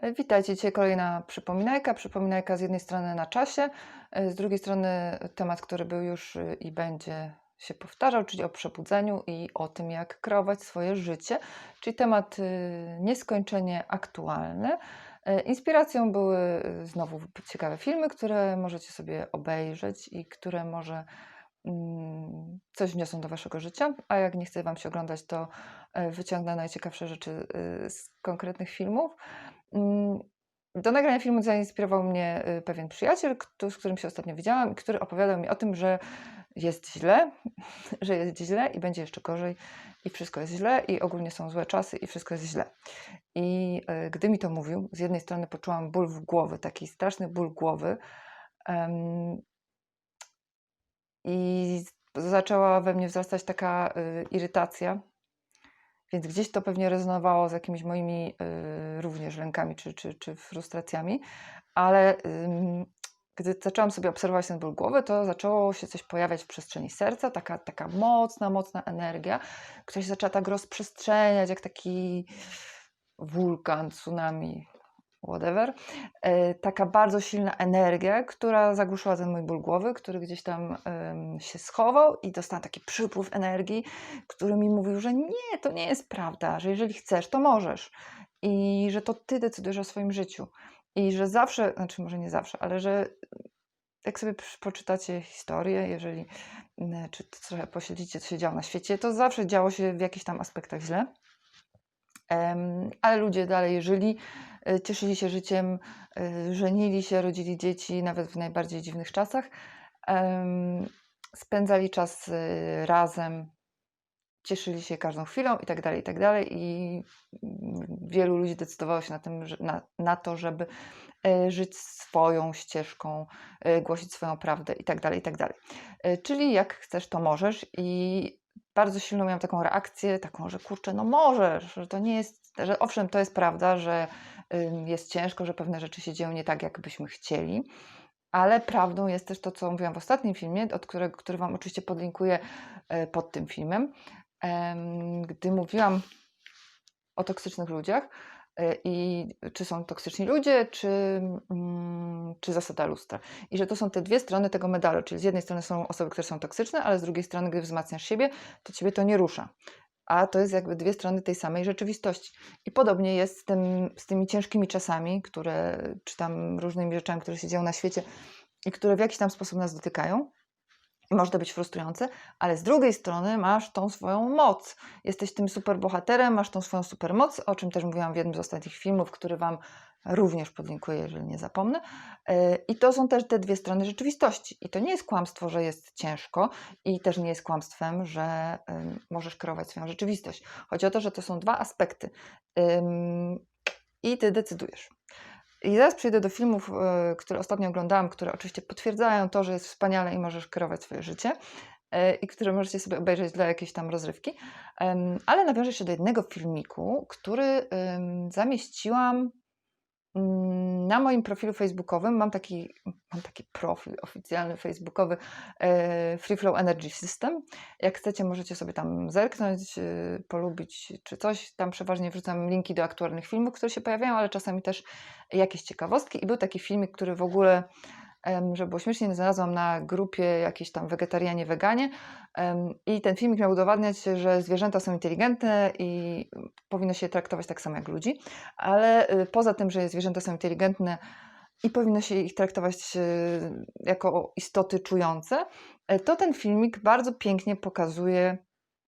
E, Witajcie, dzisiaj kolejna przypominajka. Przypominajka z jednej strony na czasie, e, z drugiej strony temat, który był już y, i będzie się powtarzał, czyli o przebudzeniu i o tym, jak kreować swoje życie, czyli temat y, nieskończenie aktualny. E, Inspiracją były znowu ciekawe filmy, które możecie sobie obejrzeć i które może mm, coś wniosą do waszego życia, a jak nie chce wam się oglądać, to e, wyciągnę najciekawsze rzeczy z konkretnych filmów. Mm, Do nagrania filmu zainspirował mnie y, pewien przyjaciel, z którym się ostatnio widziałam, który opowiadał mi o tym, że jest źle, że jest źle i będzie jeszcze gorzej, i wszystko jest źle, i ogólnie są złe czasy, i wszystko jest źle. I y, gdy mi to mówił, z jednej strony poczułam ból w głowy, taki straszny ból głowy, i zaczęła we mnie wzrastać taka y, irytacja, więc gdzieś to pewnie rezonowało z jakimiś moimi y, również lękami czy, czy, czy frustracjami, ale ym, gdy zaczęłam sobie obserwować ten ból głowy, to zaczęło się coś pojawiać w przestrzeni serca, taka, taka mocna, mocna energia, która się zaczęła tak rozprzestrzeniać, jak taki wulkan, tsunami, whatever. E, Taka bardzo silna energia, która zagłuszyła ten mój ból głowy, który gdzieś tam się schował i dostałam taki przypływ energii, który mi mówił, że nie, to nie jest prawda, że jeżeli chcesz, to możesz i że to ty decydujesz o swoim życiu i że zawsze, znaczy może nie zawsze, ale że jak sobie poczytacie historię, jeżeli mm, czy trochę pośledzicie, co się działo na świecie, to zawsze działo się w jakichś tam aspektach źle. Ale ludzie dalej żyli, e, cieszyli się życiem, e, żenili się, rodzili dzieci, nawet w najbardziej dziwnych czasach. Spędzali czas e, razem, cieszyli się każdą chwilą i tak dalej, i tak dalej. I wielu ludzi decydowało się na, tym, na, na to, żeby żyć swoją ścieżką, głosić swoją prawdę i tak dalej, i tak dalej. Czyli jak chcesz, to możesz i bardzo silną miałam taką reakcję, taką, że kurczę, no możesz, że to nie jest, że owszem, to jest prawda, że jest ciężko, że pewne rzeczy się dzieją nie tak, jak byśmy chcieli, ale prawdą jest też to, co mówiłam w ostatnim filmie, od którego, który Wam oczywiście podlinkuję e, pod tym filmem, Em, gdy mówiłam o toksycznych ludziach i czy są toksyczni ludzie, czy, mm, czy zasada lustra. I że to są te dwie strony tego medalu, czyli z jednej strony są osoby, które są toksyczne, ale z drugiej strony, gdy wzmacniasz siebie, to ciebie to nie rusza. A to jest jakby dwie strony tej samej rzeczywistości. I podobnie jest z, tym, z tymi ciężkimi czasami, które, czy tam różnymi rzeczami, które się dzieją na świecie i które w jakiś tam sposób nas dotykają. Może to być frustrujące, ale z drugiej strony masz tą swoją moc. Jesteś tym superbohaterem, masz tą swoją supermoc, o czym też mówiłam w jednym z ostatnich filmów, który Wam również podlinkuję, jeżeli nie zapomnę. Yy, I to są też te dwie strony rzeczywistości. I to nie jest kłamstwo, że jest ciężko, i też nie jest kłamstwem, że możesz kreować swoją rzeczywistość. Chodzi o to, że to są dwa aspekty. I Ty decydujesz. I zaraz przejdę do filmów, e, które ostatnio oglądałam, które oczywiście potwierdzają to, że jest wspaniale i możesz kierować swoje życie e, i które możecie sobie obejrzeć dla jakiejś tam rozrywki. Ale nawiążę jeszcze do jednego filmiku, który zamieściłam na moim profilu facebookowym. Mam taki, mam taki profil oficjalny facebookowy e, Free Flow Energy System. Jak chcecie, możecie sobie tam zerknąć, e, polubić czy coś. Tam przeważnie wrzucam linki do aktualnych filmów, które się pojawiają, ale czasami też jakieś ciekawostki. I był taki filmik, który w ogóle, żeby było śmiesznie, znalazłam na grupie jakieś tam wegetarianie, weganie. I ten filmik miał udowadniać, że zwierzęta są inteligentne i powinno się je traktować tak samo jak ludzi. Ale y, poza tym, że zwierzęta są inteligentne i powinno się ich traktować y, jako istoty czujące, y, to ten filmik bardzo pięknie pokazuje,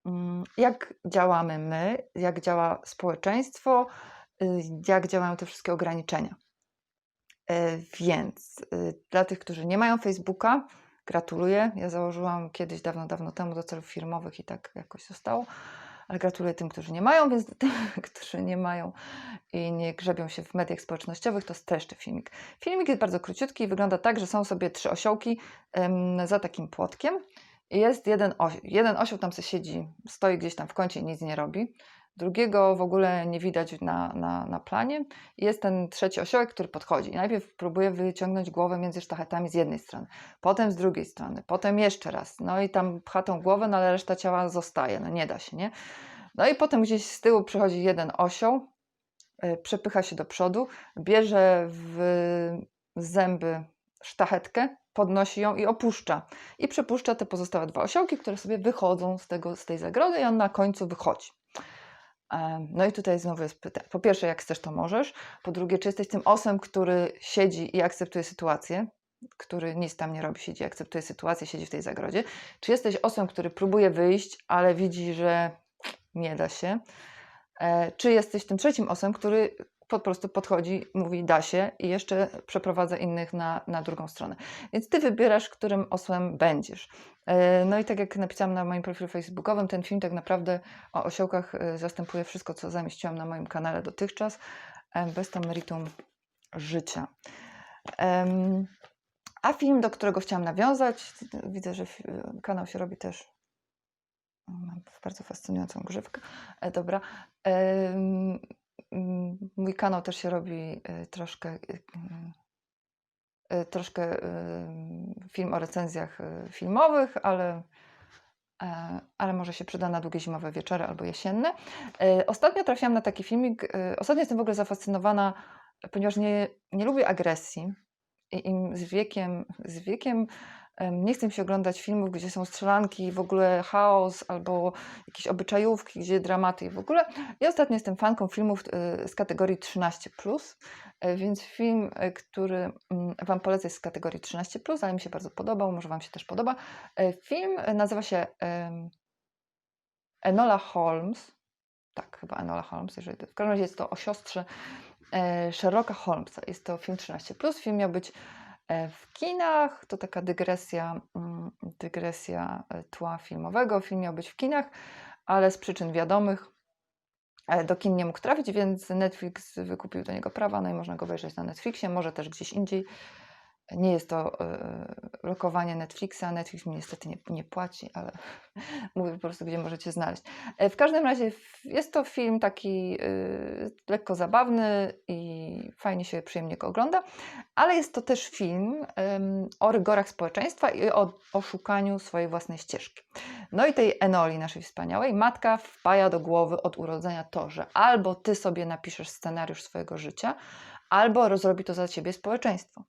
mm, jak działamy my, jak działa społeczeństwo, y, jak działają te wszystkie ograniczenia. E, Więc y, dla tych, którzy nie mają Facebooka, gratuluję. Ja założyłam kiedyś, dawno, dawno temu do celów firmowych i tak jakoś zostało. Ale gratuluję tym, którzy nie mają, więc tym, którzy nie mają i nie grzebią się w mediach społecznościowych, to streszczę filmik. Filmik jest bardzo króciutki i wygląda tak, że są sobie trzy osiołki em, za takim płotkiem. Jest jeden, oś, jeden osioł tam se siedzi, stoi gdzieś tam w kącie i nic nie robi. Drugiego w ogóle nie widać na, na, na planie. Jest ten trzeci osiołek, który podchodzi. Najpierw próbuje wyciągnąć głowę między sztachetami z jednej strony, potem z drugiej strony, potem jeszcze raz. No i tam pcha tą głowę, no ale reszta ciała zostaje. No nie da się, nie? No i potem gdzieś z tyłu przychodzi jeden osioł, e, przepycha się do przodu, bierze w zęby sztachetkę, podnosi ją i opuszcza. I przepuszcza te pozostałe dwa osiołki, które sobie wychodzą z, tego, z tej zagrody i on na końcu wychodzi. No i tutaj znowu jest pytanie. Po pierwsze, jak chcesz, to możesz. Po drugie, czy jesteś tym osem, który siedzi i akceptuje sytuację, który nic tam nie robi, siedzi, akceptuje sytuację, siedzi w tej zagrodzie. Czy jesteś osem, który próbuje wyjść, ale widzi, że nie da się. E, Czy jesteś tym trzecim osem, który po prostu podchodzi, mówi da się i jeszcze przeprowadza innych na, na drugą stronę. Więc ty wybierasz, którym osłem będziesz. E, No i tak jak napisałam na moim profilu facebookowym, ten film tak naprawdę o osiołkach e, zastępuje wszystko, co zamieściłam na moim kanale dotychczas, e, bez tam meritum życia. A film, do którego chciałam nawiązać, widzę, że kanał się robi też Mam bardzo fascynującą grzywkę. Dobra. Mm, Mój kanał też się robi e, troszkę, mm, e, troszkę film o recenzjach filmowych, ale, e, ale może się przyda na długie zimowe wieczory albo jesienne. E, Ostatnio trafiłam na taki filmik. Ostatnio jestem w ogóle zafascynowana, ponieważ nie, nie lubię agresji. I im z wiekiem, z wiekiem em, nie chcę mi się oglądać filmów, gdzie są strzelanki w ogóle chaos, albo jakieś obyczajówki, gdzie dramaty i w ogóle. Ja ostatnio jestem fanką filmów e, z kategorii 13+, e, więc film, e, który mm, Wam polecę jest z kategorii 13+, ale mi się bardzo podobał, może Wam się też podoba. E, Film nazywa się Enola Holmes. Tak, chyba Enola Holmes, jeżeli w każdym razie jest to o siostrze Sherlocka Holmesa. Jest to film 13+. Film miał być w kinach. To taka dygresja, mm, dygresja e, tła filmowego. Film miał być w kinach, ale z przyczyn wiadomych e, do kin nie mógł trafić, więc Netflix wykupił do niego prawa, no i można go obejrzeć na Netflixie, może też gdzieś indziej. Nie jest to e, lokowanie Netflixa. Netflix mi niestety nie, nie płaci, ale mówię po prostu, gdzie możecie znaleźć. E, W każdym razie jest to film taki y, lekko zabawny i fajnie się, przyjemnie go ogląda, ale jest to też film o rygorach społeczeństwa i o, o szukaniu swojej własnej ścieżki. No i tej Enoli, naszej wspaniałej, matka wpaja do głowy od urodzenia to, że albo ty sobie napiszesz scenariusz swojego życia, albo rozrobi to za ciebie społeczeństwo.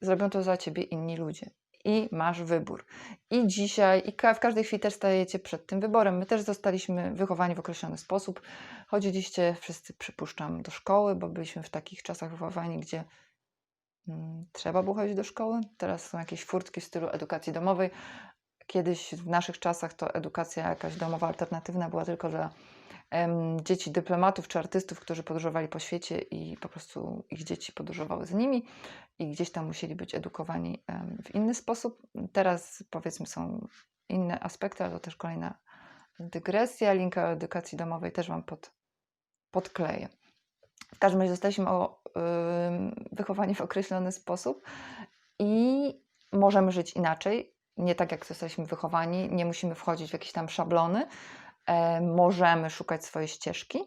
Zrobią to za ciebie inni ludzie. I masz wybór. I dzisiaj, i w każdej chwili też stajecie przed tym wyborem. My też zostaliśmy wychowani w określony sposób. Chodziliście wszyscy, przypuszczam, do szkoły, bo byliśmy w takich czasach wychowani, gdzie mm, trzeba było chodzić do szkoły. Teraz są jakieś furtki w stylu edukacji domowej. Kiedyś w naszych czasach to edukacja jakaś domowa alternatywna była tylko dla dzieci dyplomatów czy artystów, którzy podróżowali po świecie i po prostu ich dzieci podróżowały z nimi i gdzieś tam musieli być edukowani w inny sposób. Teraz powiedzmy są inne aspekty, ale to też kolejna dygresja. Linka edukacji domowej też Wam pod, podkleję. W każdym razie zostaliśmy o, ym, wychowani w określony sposób i możemy żyć inaczej, nie tak jak zostaliśmy wychowani, nie musimy wchodzić w jakieś tam szablony, możemy szukać swojej ścieżki,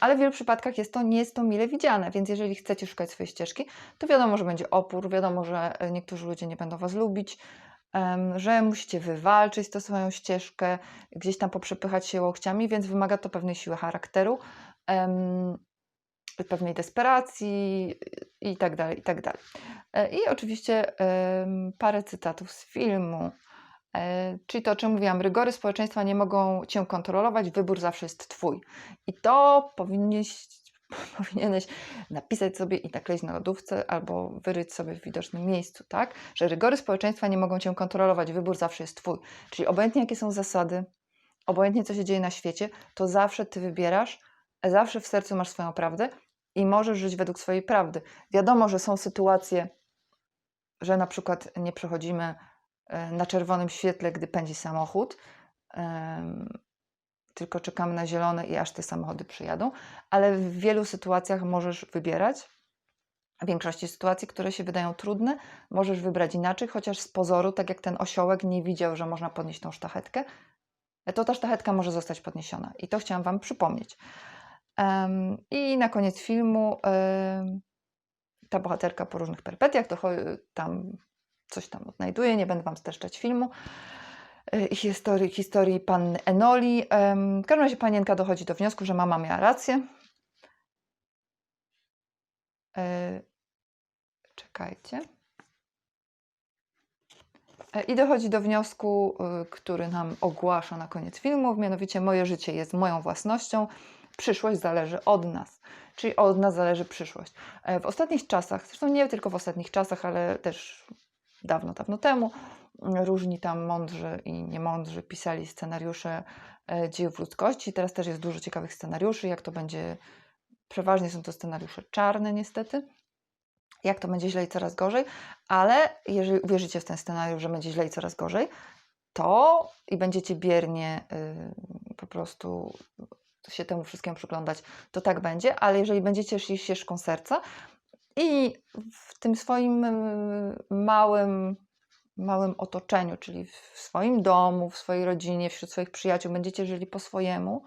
ale w wielu przypadkach jest to, nie jest to mile widziane, więc jeżeli chcecie szukać swojej ścieżki, to wiadomo, że będzie opór, wiadomo, że e, niektórzy ludzie nie będą Was lubić, że musicie wywalczyć tę swoją ścieżkę, gdzieś tam poprzepychać się łokciami, więc wymaga to pewnej siły charakteru, pewnej desperacji i tak dalej, i tak dalej. E, I oczywiście parę cytatów z filmu. E, Czyli to, o czym mówiłam, rygory społeczeństwa nie mogą cię kontrolować, wybór zawsze jest twój. I to powinieneś, powinieneś napisać sobie i nakleić na lodówce albo wyryć sobie w widocznym miejscu, tak? Że rygory społeczeństwa nie mogą cię kontrolować, wybór zawsze jest twój. Czyli obojętnie jakie są zasady, obojętnie co się dzieje na świecie, to zawsze ty wybierasz, zawsze w sercu masz swoją prawdę i możesz żyć według swojej prawdy. Wiadomo, że są sytuacje, że na przykład nie przechodzimy na czerwonym świetle, gdy pędzi samochód, tylko czekamy na zielone i aż te samochody przyjadą, ale w wielu sytuacjach możesz wybierać. W większości sytuacji, które się wydają trudne, możesz wybrać inaczej, chociaż z pozoru, tak jak ten osiołek nie widział, że można podnieść tą sztachetkę, to ta sztachetka może zostać podniesiona. I to chciałam Wam przypomnieć. I na koniec filmu ta bohaterka po różnych perpetiach to tam coś tam odnajduje, nie będę Wam streszczać filmu. y, i historii, historii panny Enoli. W każdym razie panienka dochodzi do wniosku, że mama miała rację, E, czekajcie. E, I dochodzi do wniosku, który nam ogłasza na koniec filmu, mianowicie moje życie jest moją własnością, przyszłość zależy od nas, czyli od nas zależy przyszłość. E, W ostatnich czasach, zresztą nie tylko w ostatnich czasach, ale też dawno, dawno temu, różni tam mądrzy i niemądrzy pisali scenariusze e, dziejów ludzkości. Teraz też jest dużo ciekawych scenariuszy, jak to będzie, przeważnie są to scenariusze czarne niestety, jak to będzie źle i coraz gorzej, ale jeżeli uwierzycie w ten scenariusz, że będzie źle i coraz gorzej, to i będziecie biernie y, po prostu się temu wszystkiemu przyglądać, to tak będzie, ale jeżeli będziecie szli ścieżką serca i w tym swoim y, małym, małym otoczeniu, czyli w swoim domu, w swojej rodzinie, wśród swoich przyjaciół, będziecie żyli po swojemu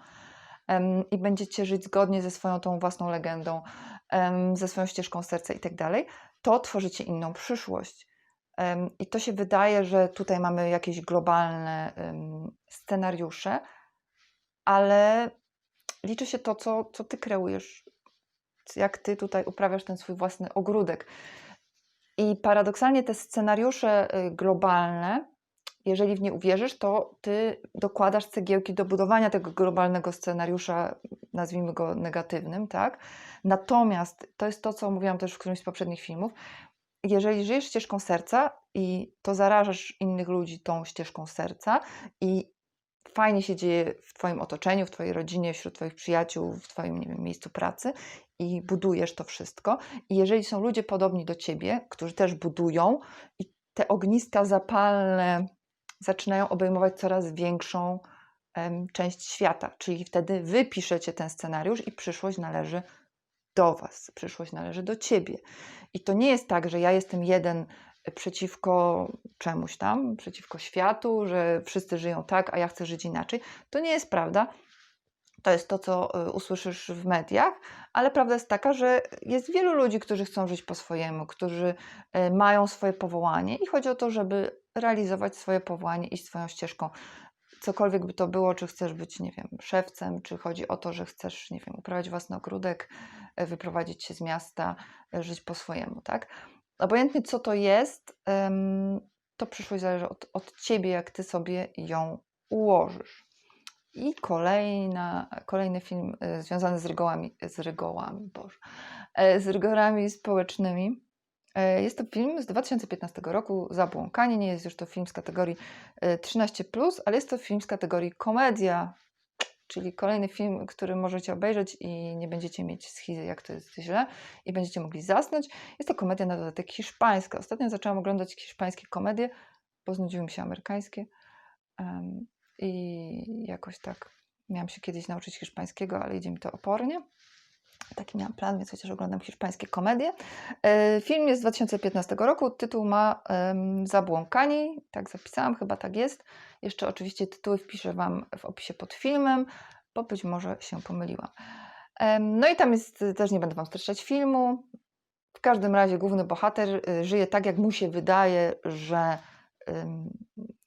em, i będziecie żyć zgodnie ze swoją tą własną legendą, ze swoją ścieżką serca i tak dalej, to tworzycie inną przyszłość. I to się wydaje, że tutaj mamy jakieś globalne scenariusze, ale liczy się to, co, co ty kreujesz, jak ty tutaj uprawiasz ten swój własny ogródek. I paradoksalnie te scenariusze y, globalne, jeżeli w nie uwierzysz, to ty dokładasz cegiełki do budowania tego globalnego scenariusza, nazwijmy go negatywnym, tak? Natomiast to jest to, co mówiłam też w którymś z poprzednich filmów. Jeżeli żyjesz ścieżką serca i to zarażasz innych ludzi tą ścieżką serca i fajnie się dzieje w Twoim otoczeniu, w Twojej rodzinie, wśród Twoich przyjaciół, w Twoim nie wiem, miejscu pracy i budujesz to wszystko. I jeżeli są ludzie podobni do Ciebie, którzy też budują i te ogniska zapalne zaczynają obejmować coraz większą em, część świata, czyli wtedy Wy piszecie ten scenariusz i przyszłość należy do Was, przyszłość należy do Ciebie. I to nie jest tak, że ja jestem jeden przeciwko czemuś tam, przeciwko światu, że wszyscy żyją tak, a ja chcę żyć inaczej. To nie jest prawda. To jest to, co y, usłyszysz w mediach, ale prawda jest taka, że jest wielu ludzi, którzy chcą żyć po swojemu, którzy y, mają swoje powołanie i chodzi o to, żeby realizować swoje powołanie, iść swoją ścieżką. Cokolwiek by to było, czy chcesz być, nie wiem, szewcem, czy chodzi o to, że chcesz, nie wiem, uprawiać własny ogródek, y, wyprowadzić się z miasta, żyć po swojemu, tak? Obojętnie co to jest, to przyszłość zależy od, od ciebie, jak ty sobie ją ułożysz. I kolejna, kolejny film y, związany z rygołami, z rygołami, Boże, e, z rygorami społecznymi. E, Jest to film z 2015 roku, Zabłąkanie. Nie jest już to film z kategorii e, 13+, ale jest to film z kategorii komedia, czyli kolejny film, który możecie obejrzeć i nie będziecie mieć schizy, jak to jest źle, i będziecie mogli zasnąć. Jest to komedia na dodatek hiszpańska. Ostatnio zaczęłam oglądać hiszpańskie komedie, bo znudziły mi się amerykańskie. Em, I jakoś tak miałam się kiedyś nauczyć hiszpańskiego, ale idzie mi to opornie. Taki miałam plan, więc chociaż oglądam hiszpańskie komedie. E, Film jest z 2015 roku. Tytuł ma Zabłąkani. Tak zapisałam, chyba tak jest. Jeszcze oczywiście tytuły wpiszę Wam w opisie pod filmem, bo być może się pomyliłam. No i tam jest, też nie będę Wam streszczać filmu. W każdym razie główny bohater y, żyje tak, jak mu się wydaje, że,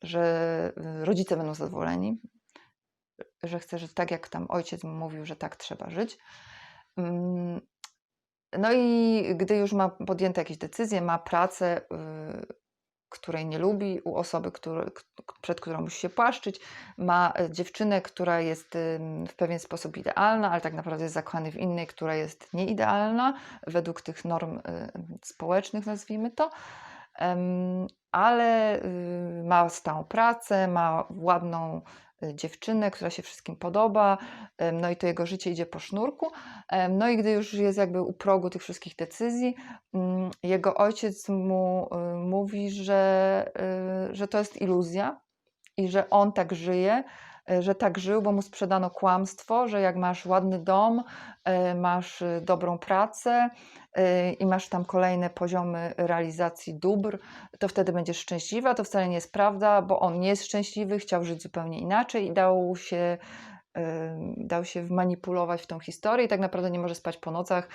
że y, rodzice będą zadowoleni, że chce żyć tak, jak tam ojciec mówił, że tak trzeba żyć. Ym, No i gdy już ma podjęte jakieś decyzje, ma pracę, y, której nie lubi, u osoby, który, przed którą musi się płaszczyć, ma e, dziewczynę, która jest w pewien sposób idealna, ale tak naprawdę jest zakochany w innej, która jest nieidealna według tych norm y, społecznych, nazwijmy to. Ale y, ma stałą pracę, ma ładną dziewczynę, która się wszystkim podoba, no i to jego życie idzie po sznurku. No i gdy już jest jakby u progu tych wszystkich decyzji, mm, jego ojciec mu y, mówi, że, y, że to jest iluzja i że on tak żyje, że tak żył, bo mu sprzedano kłamstwo, że jak masz ładny dom, y, masz y, dobrą pracę i masz tam kolejne poziomy realizacji dóbr, to wtedy będziesz szczęśliwa. To wcale nie jest prawda, bo on nie jest szczęśliwy, chciał żyć zupełnie inaczej i dał się, dał się wmanipulować w tą historię i tak naprawdę nie może spać po nocach,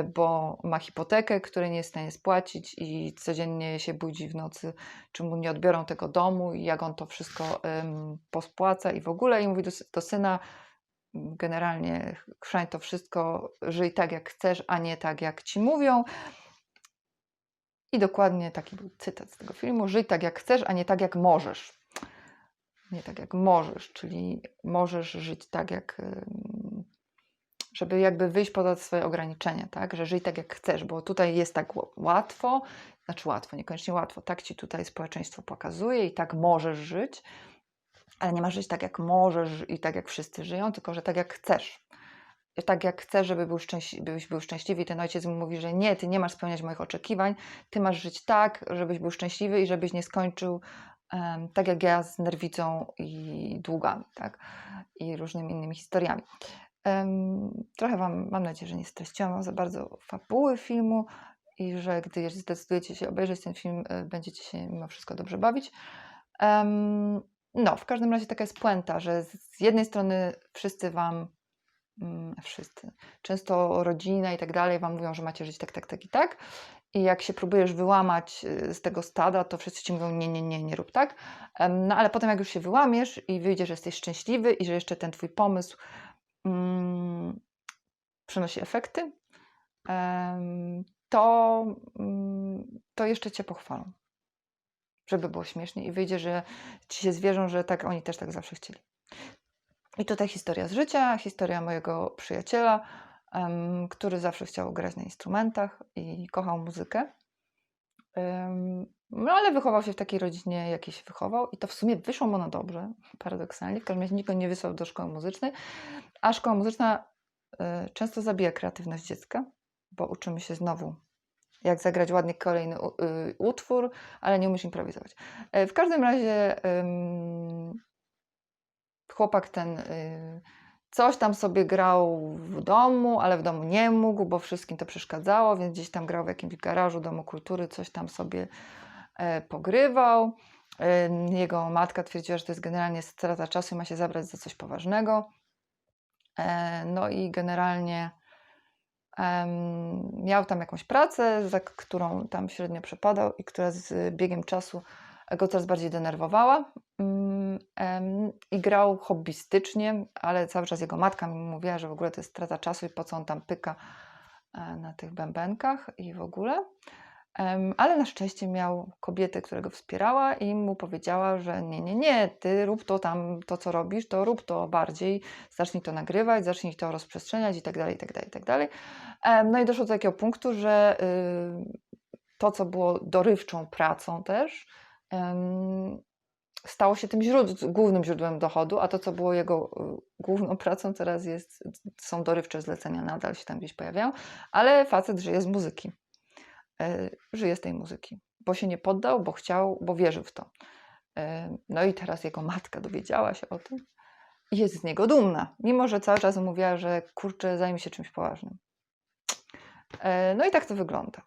y, bo ma hipotekę, której nie jest w stanie spłacić i codziennie się budzi w nocy, czy mu nie odbiorą tego domu i jak on to wszystko pospłaca i w ogóle i mówi do, do syna, generalnie chrzeń to wszystko, żyj tak jak chcesz, a nie tak jak ci mówią. I dokładnie taki był cytat z tego filmu: Żyj tak jak chcesz, a nie tak jak możesz. Nie tak jak możesz, czyli możesz żyć tak jak. Żeby jakby wyjść poza swoje ograniczenia, tak? Że żyj tak jak chcesz, bo tutaj jest tak łatwo, znaczy łatwo, niekoniecznie łatwo, tak ci tutaj społeczeństwo pokazuje i tak możesz żyć, ale nie masz żyć tak jak możesz i tak jak wszyscy żyją, tylko że tak jak chcesz tak jak chcę, żeby był szczęśliwy, byś był szczęśliwy i ten ojciec mu mówi, że nie, ty nie masz spełniać moich oczekiwań, ty masz żyć tak, żebyś był szczęśliwy i żebyś nie skończył tak jak ja z nerwicą i długami, tak, i różnymi innymi historiami. Trochę wam, mam nadzieję, że nie streściłam za bardzo fabuły filmu i że gdy zdecydujecie się obejrzeć ten film, e, będziecie się mimo wszystko dobrze bawić. No, w każdym razie taka jest puenta, że z jednej strony wszyscy wam Mm, wszyscy. Często rodzina i tak dalej wam mówią, że macie żyć tak, tak, tak i tak. I jak się próbujesz wyłamać y, z tego stada, to wszyscy ci mówią: Nie, nie, nie, nie rób tak. No ale potem, jak już się wyłamiesz i wyjdziesz, że jesteś szczęśliwy i że jeszcze ten twój pomysł mm, przynosi efekty, to, mm, to jeszcze cię pochwalą. Żeby było śmiesznie i wyjdzie, że ci się zwierzą, że tak oni też tak zawsze chcieli. I tutaj historia z życia, historia mojego przyjaciela, który zawsze chciał grać na instrumentach i kochał muzykę. No ale wychował się w takiej rodzinie, jakiej się wychował, i to w sumie wyszło mu na dobrze, paradoksalnie. W każdym razie nikt nie wysłał do szkoły muzycznej, a szkoła muzyczna y, często zabija kreatywność dziecka, bo uczymy się znowu, jak zagrać ładnie kolejny y, utwór, ale nie umiesz improwizować. Y, w każdym razie chłopak ten y, coś tam sobie grał w domu, ale w domu nie mógł, bo wszystkim to przeszkadzało, więc gdzieś tam grał w jakimś garażu Domu Kultury, coś tam sobie e, pogrywał. Jego matka twierdziła, że to jest generalnie strata czasu i ma się zabrać za coś poważnego. E, no i generalnie miał tam jakąś pracę, za którą tam średnio przepadał i która z biegiem czasu go coraz bardziej denerwowała mm, i grał hobbystycznie, ale cały czas jego matka mi mówiła, że w ogóle to jest strata czasu i po co on tam pyka e, na tych bębenkach i w ogóle. Ale na szczęście miał kobietę, która go wspierała i mu powiedziała, że nie, nie, nie, ty rób to tam, to co robisz, to rób to bardziej, zacznij to nagrywać, zacznij to rozprzestrzeniać i tak dalej, i tak dalej, i tak dalej. No i doszło do takiego punktu, że y, to, co było dorywczą pracą też, stało się tym źród, głównym źródłem dochodu, a to, co było jego y, główną pracą, teraz jest, są dorywcze zlecenia, nadal się tam gdzieś pojawiają, ale facet żyje z muzyki. E, żyje z tej muzyki, bo się nie poddał, bo chciał, bo wierzył w to. E, no i teraz jego matka dowiedziała się o tym i jest z niego dumna, mimo że cały czas mówiła, że kurczę, zajmie się czymś poważnym. E, no i tak to wygląda.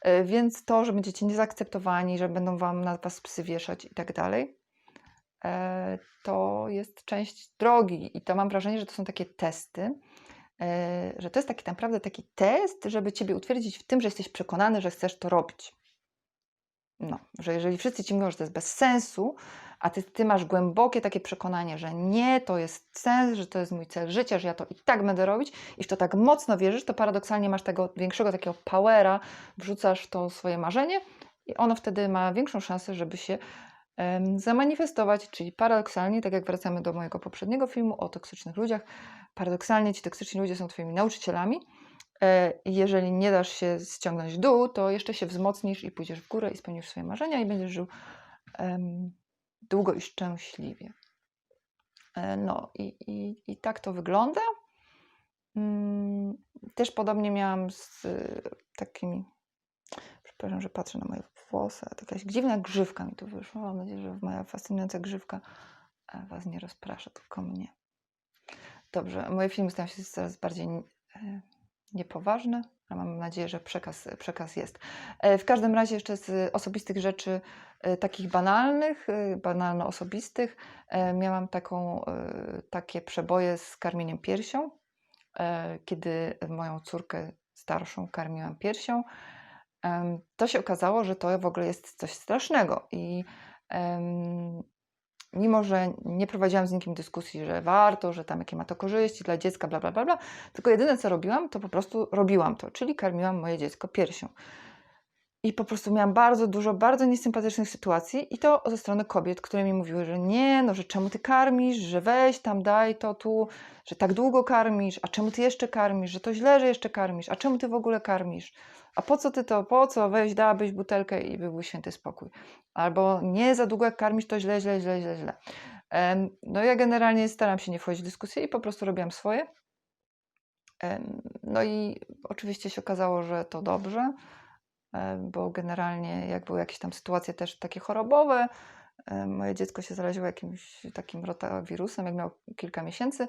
E, więc to, że będziecie niezaakceptowani, że będą wam na was psy wieszać i tak dalej, e, to jest część drogi. I to mam wrażenie, że to są takie testy, e, że to jest taki naprawdę taki test, żeby ciebie utwierdzić w tym, że jesteś przekonany, że chcesz to robić. No, że jeżeli wszyscy ci mówią, że to jest bez sensu, a ty, ty masz głębokie takie przekonanie, że nie, to jest sens, że to jest mój cel życia, że ja to i tak będę robić i w to tak mocno wierzysz, to paradoksalnie masz tego większego takiego powera, wrzucasz to swoje marzenie i ono wtedy ma większą szansę, żeby się um, zamanifestować, czyli paradoksalnie, tak jak wracamy do mojego poprzedniego filmu o toksycznych ludziach, paradoksalnie ci toksyczni ludzie są twoimi nauczycielami, jeżeli nie dasz się ściągnąć w dół, to jeszcze się wzmocnisz i pójdziesz w górę i spełnisz swoje marzenia i będziesz żył um, długo i szczęśliwie. E, no i, i, i tak to wygląda. Mm, też podobnie miałam z takimi. Przepraszam, że patrzę na moje włosy, jakaś dziwna grzywka mi tu wyszła. Mam nadzieję, że moja fascynująca grzywka e, Was nie rozprasza, tylko mnie. Dobrze, moje filmy stają się coraz bardziej niepoważne, Mam nadzieję, że przekaz, przekaz jest. E, w każdym razie jeszcze z osobistych rzeczy, e, takich banalnych, e, banalno-osobistych, miałam taką, takie przeboje z karmieniem piersią, kiedy moją córkę starszą karmiłam piersią. To się okazało, że to w ogóle jest coś strasznego i mimo że nie prowadziłam z nikim dyskusji, że warto, że tam jakie ma to korzyści dla dziecka, bla, bla, bla, bla, tylko jedyne co robiłam, to po prostu robiłam to, czyli karmiłam moje dziecko piersią. I po prostu miałam bardzo dużo, bardzo niesympatycznych sytuacji i to ze strony kobiet, które mi mówiły, że nie, no, że czemu ty karmisz, że weź tam, daj to tu, że tak długo karmisz, a czemu ty jeszcze karmisz, że to źle, że jeszcze karmisz, a czemu ty w ogóle karmisz, a po co ty to, po co, weź, dałabyś butelkę i by był święty spokój. Albo nie, za długo jak karmisz, to źle, źle, źle, źle, źle. No ja generalnie staram się nie wchodzić w dyskusję i po prostu robiłam swoje. No i oczywiście się okazało, że to dobrze, bo generalnie jak były jakieś tam sytuacje też takie chorobowe, moje dziecko się zaraziło jakimś takim rotawirusem, jak miało kilka miesięcy,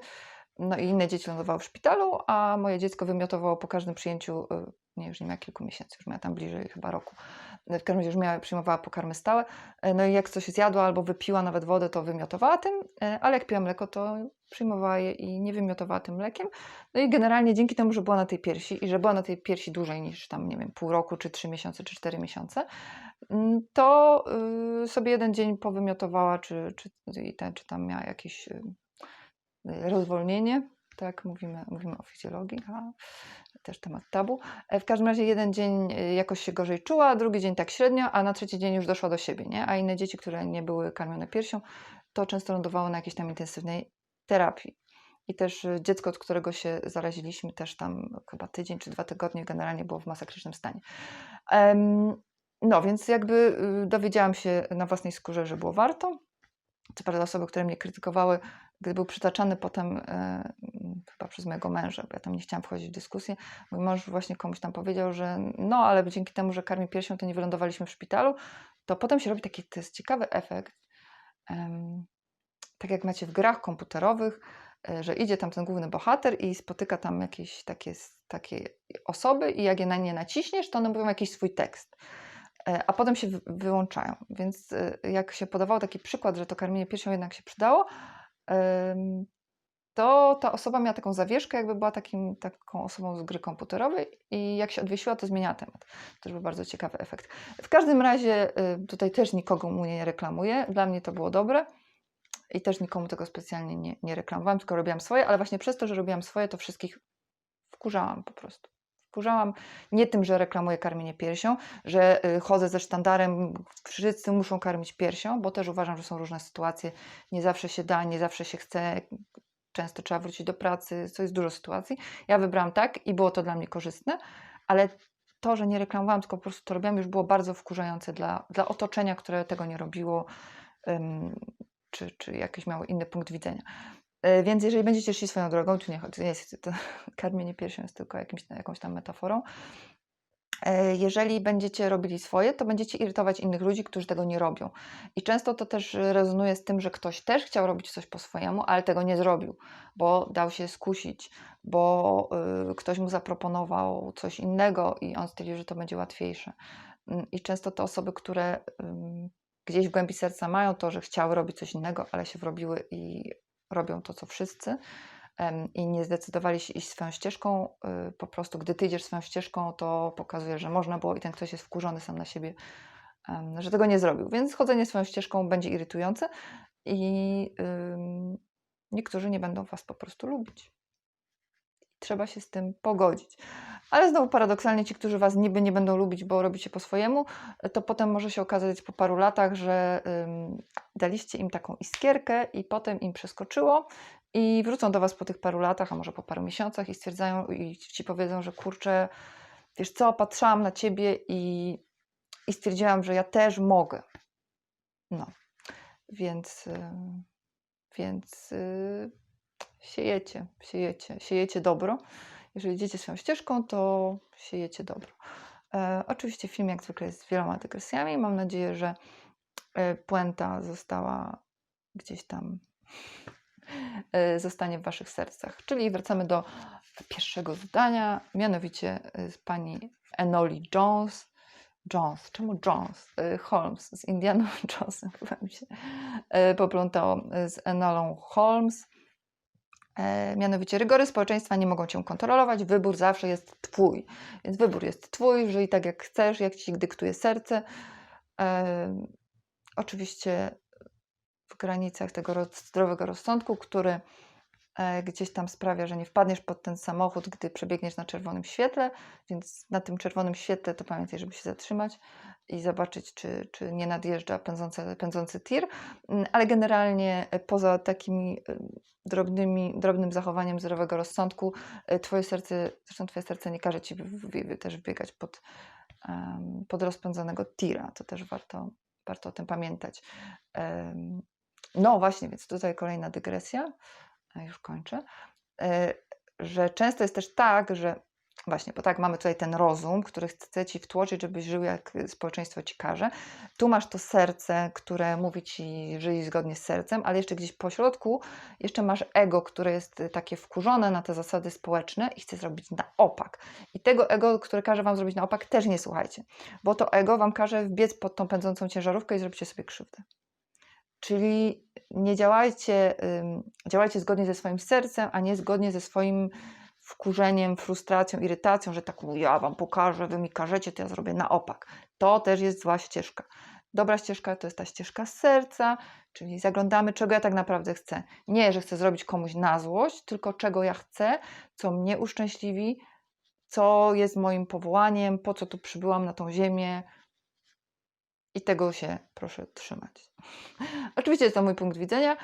no i inne dzieci lądowały w szpitalu, a moje dziecko wymiotowało po każdym przyjęciu, e, nie, już nie miała kilku miesięcy, już miała tam bliżej chyba roku. W każdym razie już miała, przyjmowała pokarmy stałe, e, no i jak coś zjadła albo wypiła nawet wodę, to wymiotowała tym, e, ale jak piła mleko, to przyjmowała je i nie wymiotowała tym mlekiem. No i generalnie dzięki temu, że była na tej piersi i że była na tej piersi dłużej niż tam, nie wiem, pół roku, czy trzy miesiące, czy cztery miesiące, mm, to y, sobie jeden dzień powymiotowała, czy, czy, czy tam miała jakieś y, rozwolnienie, tak, mówimy, mówimy o fizjologii, a też temat tabu. E, W każdym razie jeden dzień y, jakoś się gorzej czuła, drugi dzień tak średnio, a na trzeci dzień już doszła do siebie, nie? A inne dzieci, które nie były karmione piersią, to często lądowało na jakiejś tam intensywnej terapii. I też y, dziecko, od którego się zaraziliśmy, też tam chyba tydzień czy dwa tygodnie generalnie było w masakrycznym stanie. No, więc jakby y, dowiedziałam się na własnej skórze, że było warto. Co prawda osoby, które mnie krytykowały, gdy był przytaczany potem e, chyba przez mojego męża, bo ja tam nie chciałam wchodzić w dyskusję, mój mąż właśnie komuś tam powiedział, że no, ale dzięki temu, że karmi piersią, to nie wylądowaliśmy w szpitalu, to potem się robi taki, to ciekawy efekt, em, tak jak macie w grach komputerowych, e, że idzie tam ten główny bohater i spotyka tam jakieś takie, takie osoby i jak je na nie naciśniesz, to one mówią jakiś swój tekst. E, A potem się wy- wyłączają. Więc e, jak się podawało taki przykład, że to karmienie piersią jednak się przydało, to ta osoba miała taką zawieszkę, jakby była takim, taką osobą z gry komputerowej i jak się odwiesiła, to zmieniała temat. To był bardzo ciekawy efekt. W każdym razie y, tutaj też nikogo mu nie reklamuję. Dla mnie to było dobre i też nikomu tego specjalnie nie, nie reklamowałam, tylko robiłam swoje, ale właśnie przez to, że robiłam swoje, to wszystkich wkurzałam po prostu. Wkurzałam nie tym, że reklamuję karmienie piersią, że y, chodzę ze sztandarem, wszyscy muszą karmić piersią, bo też uważam, że są różne sytuacje. Nie zawsze się da, nie zawsze się chce, często trzeba wrócić do pracy, to jest dużo sytuacji. Ja wybrałam tak i było to dla mnie korzystne, ale to, że nie reklamowałam, tylko po prostu to robiłam, już było bardzo wkurzające dla, dla otoczenia, które tego nie robiło, czy, czy jakiś miało inny punkt widzenia. E, Więc jeżeli będziecie szli swoją drogą, tu nie chodzi, jest, to karmienie piersią jest tylko jakimś, jakąś tam metaforą. E, Jeżeli będziecie robili swoje, to będziecie irytować innych ludzi, którzy tego nie robią. I często to też rezonuje z tym, że ktoś też chciał robić coś po swojemu, ale tego nie zrobił, bo dał się skusić, bo y, ktoś mu zaproponował coś innego i on stwierdził, że to będzie łatwiejsze. Mm, I często te osoby, które gdzieś w głębi serca mają to, że chciały robić coś innego, ale się wrobiły i robią to, co wszyscy, i nie zdecydowali się iść swoją ścieżką. y, Po prostu, gdy ty idziesz swoją ścieżką, to pokazuje, że można było i ten ktoś jest wkurzony sam na siebie, że tego nie zrobił. Więc chodzenie swoją ścieżką będzie irytujące i niektórzy nie będą was po prostu lubić. Trzeba się z tym pogodzić. Ale znowu paradoksalnie ci, którzy was niby nie będą lubić, bo robicie po swojemu, to potem może się okazać po paru latach, że daliście im taką iskierkę i potem im przeskoczyło i wrócą do was po tych paru latach, a może po paru miesiącach i stwierdzają i ci powiedzą, że kurczę, wiesz co, patrzyłam na ciebie i, i stwierdziłam, że ja też mogę. No, więc, ym, więc y, siejecie, siejecie, siejecie dobro. Jeżeli idziecie swoją ścieżką, to siejecie dobro. E, oczywiście film jak zwykle jest z wieloma dygresjami. Mam nadzieję, że e, puenta została gdzieś tam zostanie w waszych sercach. Czyli wracamy do pierwszego zdania, mianowicie e, z pani Enoli Jones. Jones, czemu Jones? E, Holmes z Indianą Jonesem chyba mi się poplątało z Enolą Holmes. Mianowicie rygory społeczeństwa nie mogą cię kontrolować, wybór zawsze jest twój. Więc wybór jest twój, żyj tak jak chcesz, jak ci dyktuje serce. Oczywiście w granicach tego zdrowego rozsądku, który e, gdzieś tam sprawia, że nie wpadniesz pod ten samochód, gdy przebiegniesz na czerwonym świetle, więc na tym czerwonym świetle to pamiętaj, żeby się zatrzymać i zobaczyć, czy, czy nie nadjeżdża pędzący, pędzący tir. Mm, Ale generalnie e, poza takimi e, drobnymi, drobnym zachowaniem zdrowego rozsądku, twoje serce, zresztą twoje serce nie każe ci też biegać pod, pod rozpędzonego tira. To też warto, warto o tym pamiętać. No właśnie, więc tutaj kolejna dygresja, a już kończę, e, że często jest też tak, że właśnie, bo tak mamy tutaj ten rozum, który chce ci wtłoczyć, żebyś żył jak społeczeństwo ci każe. Tu masz to serce, które mówi ci żyj zgodnie z sercem, ale jeszcze gdzieś po środku jeszcze masz ego, które jest takie wkurzone na te zasady społeczne i chce zrobić na opak. I tego ego, które każe wam zrobić na opak, też nie słuchajcie, bo to ego wam każe wbiec pod tą pędzącą ciężarówkę i zrobicie sobie krzywdę. Czyli nie działajcie, działajcie zgodnie ze swoim sercem, a nie zgodnie ze swoim wkurzeniem, frustracją, irytacją, że tak ja wam pokażę, wy mi każecie, to ja zrobię na opak. To też jest zła ścieżka. Dobra ścieżka to jest ta ścieżka serca, czyli zaglądamy, czego ja tak naprawdę chcę. Nie, że chcę zrobić komuś na złość, tylko czego ja chcę, co mnie uszczęśliwi, co jest moim powołaniem, po co tu przybyłam na tą ziemię. I tego się proszę trzymać. Oczywiście jest to mój punkt widzenia.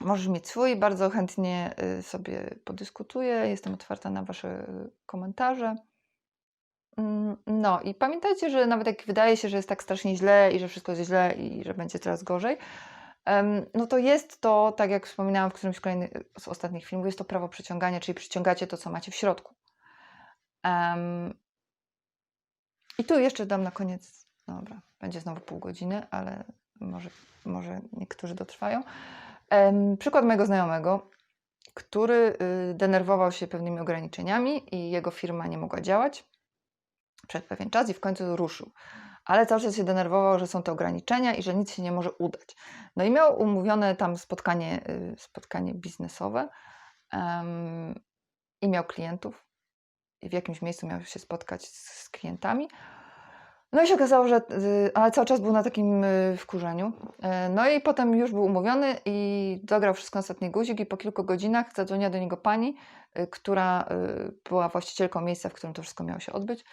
Możesz mieć swój, bardzo chętnie y, sobie podyskutuję. Jestem otwarta na Wasze y, komentarze. Mm, No i pamiętajcie, że nawet jak wydaje się, że jest tak strasznie źle i że wszystko jest źle i że będzie coraz gorzej, no to jest to, tak jak wspominałam w którymś kolejny, z ostatnich filmów, jest to prawo przyciągania, czyli przyciągacie to, co macie w środku. I tu jeszcze dam na koniec, dobra, będzie znowu pół godziny, ale może, może niektórzy dotrwają. Przykład mojego znajomego, który y, denerwował się pewnymi ograniczeniami i jego firma nie mogła działać przez pewien czas i w końcu ruszył. Ale cały czas się denerwował, że są te ograniczenia i że nic się nie może udać. No i miał umówione tam spotkanie, y, spotkanie biznesowe em, i miał klientów. I w jakimś miejscu miał się spotkać z, z klientami. No i się okazało, że y, ale cały czas był na takim y, wkurzeniu. E, No i potem już był umówiony i dograł wszystko na ostatni guzik i po kilku godzinach zadzwoniła do niego pani, y, która y, była właścicielką miejsca, w którym to wszystko miało się odbyć.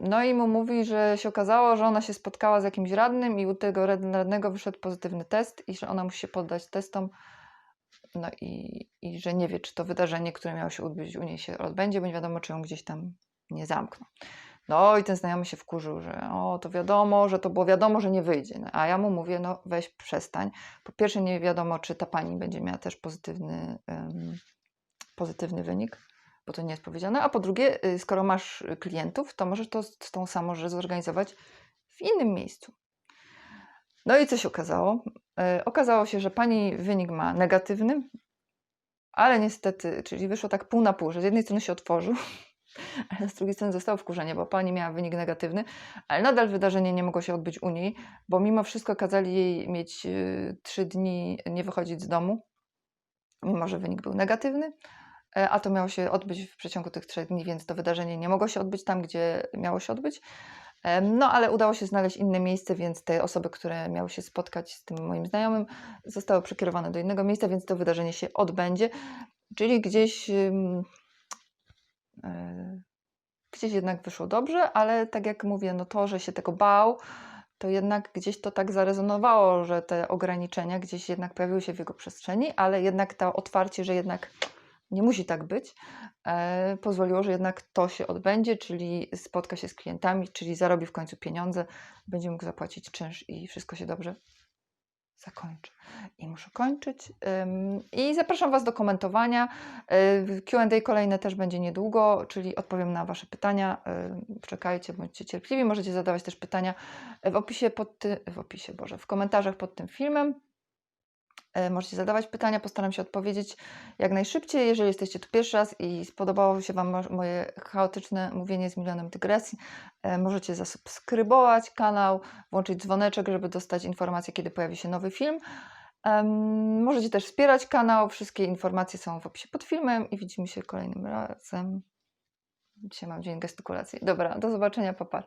No i mu mówi, że się okazało, że ona się spotkała z jakimś radnym i u tego rad- radnego wyszedł pozytywny test i że ona musi się poddać testom. No i, i że nie wie, czy to wydarzenie, które miało się odbyć u niej się odbędzie, bo nie wiadomo, czy ją gdzieś tam nie zamkną. No i ten znajomy się wkurzył, że o, to wiadomo, że to było wiadomo, że nie wyjdzie. No, a ja mu mówię, no weź przestań. Po pierwsze nie wiadomo, czy ta pani będzie miała też pozytywny, em, pozytywny wynik, bo to nie jest powiedziane. A po drugie, y, skoro masz y, klientów, to możesz to z tą samą rzecz zorganizować w innym miejscu. No i co się okazało? E, Okazało się, że pani wynik ma negatywny, ale niestety, czyli wyszło tak pół na pół, że z jednej strony się otworzył, ale z drugiej strony zostało wkurzenie, bo pani miała wynik negatywny, ale nadal wydarzenie nie mogło się odbyć u niej, bo mimo wszystko kazali jej mieć y, trzy dni nie wychodzić z domu, mimo że wynik był negatywny, e, a to miało się odbyć w przeciągu tych trzech dni, więc to wydarzenie nie mogło się odbyć tam, gdzie miało się odbyć. No, ale udało się znaleźć inne miejsce, więc te osoby, które miały się spotkać z tym moim znajomym, zostały przekierowane do innego miejsca, więc to wydarzenie się odbędzie. Czyli gdzieś, gdzieś jednak wyszło dobrze, ale tak jak mówię, no to, że się tego bał, to jednak gdzieś to tak zarezonowało, że te ograniczenia gdzieś jednak pojawiły się w jego przestrzeni, ale jednak to otwarcie, że jednak nie musi tak być, e, pozwoliło, że jednak to się odbędzie, czyli spotka się z klientami, czyli zarobi w końcu pieniądze, będzie mógł zapłacić czynsz i wszystko się dobrze zakończy. I muszę kończyć. I zapraszam Was do komentowania. QA kolejne też będzie niedługo, czyli odpowiem na Wasze pytania. Czekajcie, bądźcie cierpliwi. Możecie zadawać też pytania w opisie pod ty... w opisie, Boże, w komentarzach pod tym filmem. Yy, Możecie zadawać pytania, postaram się odpowiedzieć jak najszybciej. Jeżeli jesteście tu pierwszy raz i spodobało się Wam mo- moje chaotyczne mówienie z milionem dygresji, e, możecie zasubskrybować kanał, włączyć dzwoneczek, żeby dostać informacje, kiedy pojawi się nowy film. Możecie też wspierać kanał. Wszystkie informacje są w opisie pod filmem i widzimy się kolejnym razem. Dzisiaj mam dzień gestykulacji. Dobra, do zobaczenia, papa.